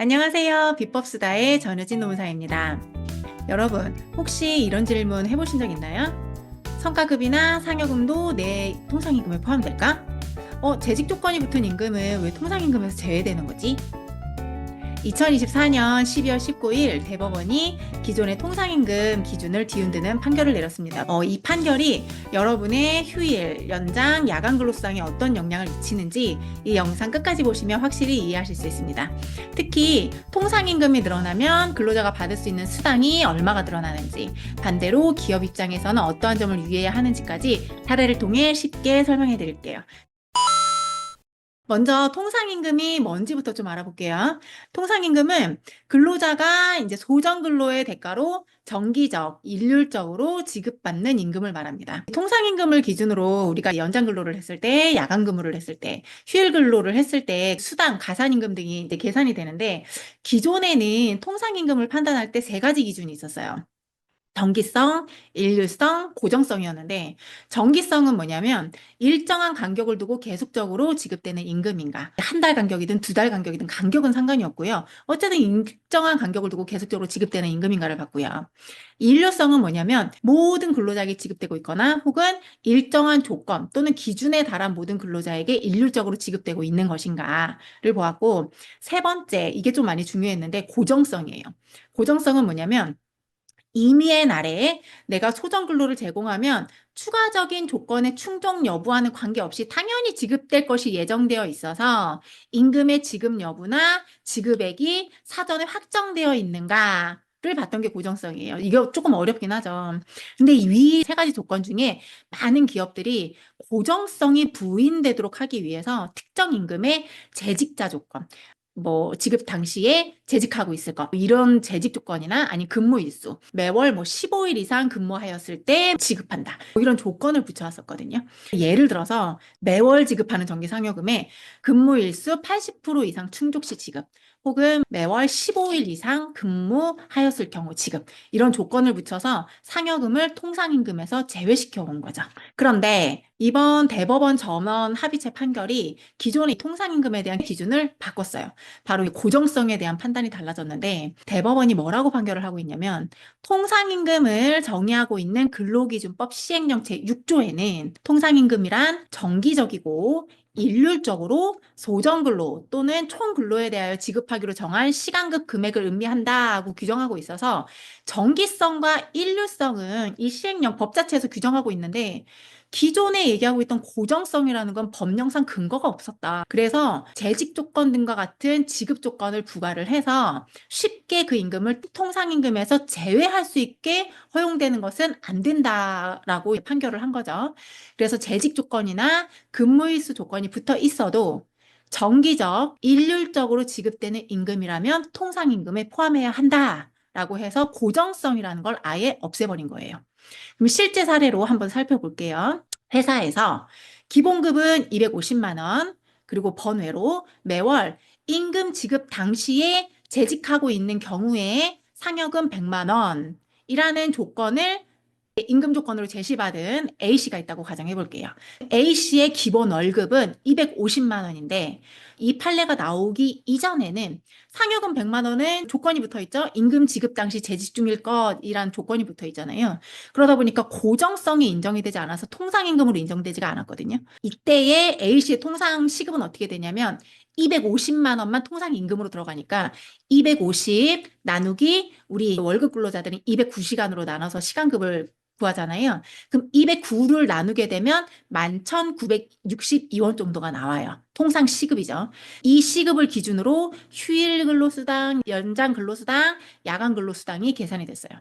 안녕하세요. 비법수다의 전효진 노무사입니다. 여러분, 혹시 이런 질문 해보신 적 있나요? 성과급이나 상여금도 내 통상임금에 포함될까? 어, 재직 조건이 붙은 임금은 왜 통상임금에서 제외되는 거지? 2024년 12월 19일 대법원이 기존의 통상임금 기준을 뒤흔드는 판결을 내렸습니다. 어, 이 판결이 여러분의 휴일, 연장, 야간 근로수당에 어떤 영향을 미치는지 이 영상 끝까지 보시면 확실히 이해하실 수 있습니다. 특히 통상임금이 늘어나면 근로자가 받을 수 있는 수당이 얼마가 늘어나는지, 반대로 기업 입장에서는 어떠한 점을 유의해야 하는지까지 사례를 통해 쉽게 설명해 드릴게요. 먼저 통상임금이 뭔지부터 좀 알아볼게요. 통상임금은 근로자가 이제 소정 근로의 대가로 정기적, 일률적으로 지급받는 임금을 말합니다. 통상임금을 기준으로 우리가 연장 근로를 했을 때, 야간 근무를 했을 때, 휴일 근로를 했을 때 수당, 가산임금 등이 이제 계산이 되는데 기존에는 통상임금을 판단할 때 세 가지 기준이 있었어요. 정기성, 일률성, 고정성이었는데 정기성은 뭐냐면 일정한 간격을 두고 계속적으로 지급되는 임금인가 한 달 간격이든 두 달 간격이든 간격은 상관이 없고요. 어쨌든 일정한 간격을 두고 계속적으로 지급되는 임금인가를 봤고요. 일률성은 뭐냐면 모든 근로자에게 지급되고 있거나 혹은 일정한 조건 또는 기준에 달한 모든 근로자에게 일률적으로 지급되고 있는 것인가를 보았고 세 번째 이게 좀 많이 중요했는데 고정성이에요. 고정성은 뭐냐면 임의의 날에 내가 소정 근로를 제공하면 추가적인 조건의 충족 여부와는 관계없이 당연히 지급될 것이 예정되어 있어서 임금의 지급 여부나 지급액이 사전에 확정되어 있는가 를 봤던 게 고정성이에요. 이거 조금 어렵긴 하죠. 근데 위세 가지 조건 중에 많은 기업들이 고정성이 부인되도록 하기 위해서 특정 임금의 재직자 조건, 뭐 지급 당시에 재직하고 있을 것 이런 재직 조건이나 아니 근무 일수. 매월 뭐 15일 이상 근무하였을 때 지급한다. 뭐 이런 조건을 붙여왔었거든요. 예를 들어서 매월 지급하는 정기 상여금에 근무 일수 80% 이상 충족 시 지급 혹은 매월 15일 이상 근무하였을 경우 지급 이런 조건을 붙여서 상여금을 통상임금에서 제외시켜 온 거죠. 그런데 이번 대법원 전원 합의체 판결이 기존의 통상임금에 대한 기준을 바꿨어요. 바로 이 고정성에 대한 판단이 달라졌는데 대법원이 뭐라고 판결을 하고 있냐면 통상임금을 정의하고 있는 근로기준법 시행령 제6조에는 통상임금이란 정기적이고 일률적으로 소정근로 또는 총근로에 대하여 지급하기로 정한 시간급 금액을 의미한다고 규정하고 있어서 정기성과 일률성은 이 시행령 법 자체에서 규정하고 있는데 기존에 얘기하고 있던 고정성이라는 건 법령상 근거가 없었다. 그래서 재직 조건 등과 같은 지급 조건을 부과를 해서 쉽게 그 임금을 통상임금에서 제외할 수 있게 허용되는 것은 안 된다라고 판결을 한 거죠. 그래서 재직 조건이나 근무일수 조건이 붙어 있어도 정기적, 일률적으로 지급되는 임금이라면 통상임금에 포함해야 한다 라고 해서 고정성이라는 걸 아예 없애버린 거예요. 그럼 실제 사례로 한번 살펴볼게요. 회사에서 기본급은 250만 원, 그리고 번외로 매월 임금 지급 당시에 재직하고 있는 경우에 상여금 100만 원이라는 조건을 임금 조건으로 제시받은 A씨가 있다고 가정해 볼게요. A씨의 기본 월급은 250만 원인데 이 판례가 나오기 이전에는 상여금 100만 원은 조건이 붙어 있죠. 임금 지급 당시 재직 중일 것이란 조건이 붙어 있잖아요. 그러다 보니까 고정성이 인정이 되지 않아서 통상임금으로 인정되지가 않았거든요. 이때의 A씨의 통상 시급은 어떻게 되냐면 250만 원만 통상 임금으로 들어가니까 250 나누기 우리 월급 근로자들이 209시간으로 나눠서 시간급을 구하잖아요. 그럼 209를 나누게 되면 11,962원 정도가 나와요. 통상 시급이죠. 이 시급을 기준으로 휴일 근로수당, 연장 근로수당, 야간 근로수당이 계산이 됐어요.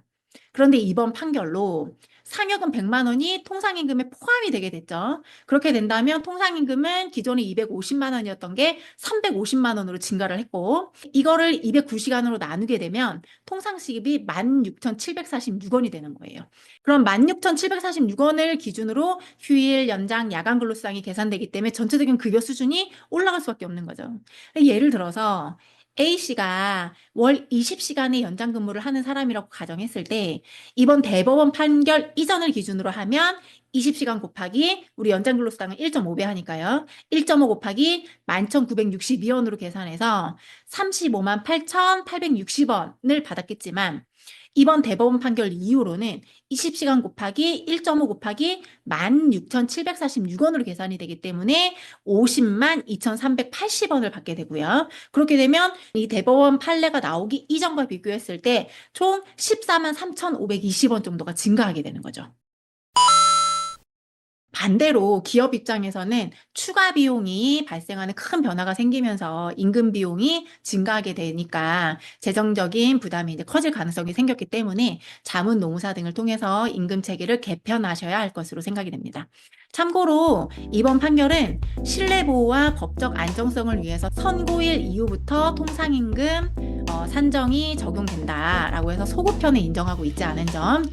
그런데 이번 판결로 상여금 100만 원이 통상임금에 포함이 되게 됐죠. 그렇게 된다면 통상임금은 기존에 250만 원이었던 게 350만 원으로 증가를 했고 이거를 209시간으로 나누게 되면 통상시급이 16,746원이 되는 거예요. 그럼 16,746원을 기준으로 휴일, 연장, 야간 근로수당이 계산되기 때문에 전체적인 급여 수준이 올라갈 수밖에 없는 거죠. 예를 들어서 A씨가 월 20시간의 연장 근무를 하는 사람이라고 가정했을 때 이번 대법원 판결 이전을 기준으로 하면 20시간 곱하기 우리 연장 근로수당은 1.5배 하니까요. 1.5 곱하기 11,962원으로 계산해서 35만 8,860원을 받았겠지만 이번 대법원 판결 이후로는 20시간 곱하기 1.5 곱하기 16,746원으로 계산이 되기 때문에 50만 2,380원을 받게 되고요. 그렇게 되면 이 대법원 판례가 나오기 이전과 비교했을 때 총 14만 3,520원 정도가 증가하게 되는 거죠. 반대로 기업 입장에서는 추가 비용이 발생하는 큰 변화가 생기면서 임금 비용이 증가하게 되니까 재정적인 부담이 이제 커질 가능성이 생겼기 때문에 자문 노무사 등을 통해서 임금 체계를 개편하셔야 할 것으로 생각이 됩니다. 참고로 이번 판결은 신뢰 보호와 법적 안정성을 위해서 선고일 이후부터 통상임금 어, 산정이 적용된다라고 해서 소급편에 인정하고 있지 않은 점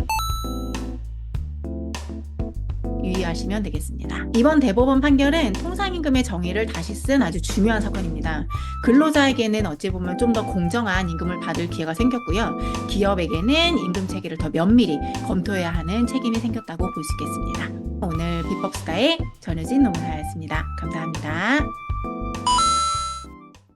유의하시면 되겠습니다. 이번 대법원 판결은 통상임금의 정의를 다시 쓴 아주 중요한 사건입니다. 근로자에게는 어찌 보면 좀 더 공정한 임금을 받을 기회가 생겼고요. 기업에게는 임금 체계를 더 면밀히 검토해야 하는 책임이 생겼다고 볼 수 있겠습니다. 오늘 비법스카의 전효진 노무사였습니다. 감사합니다.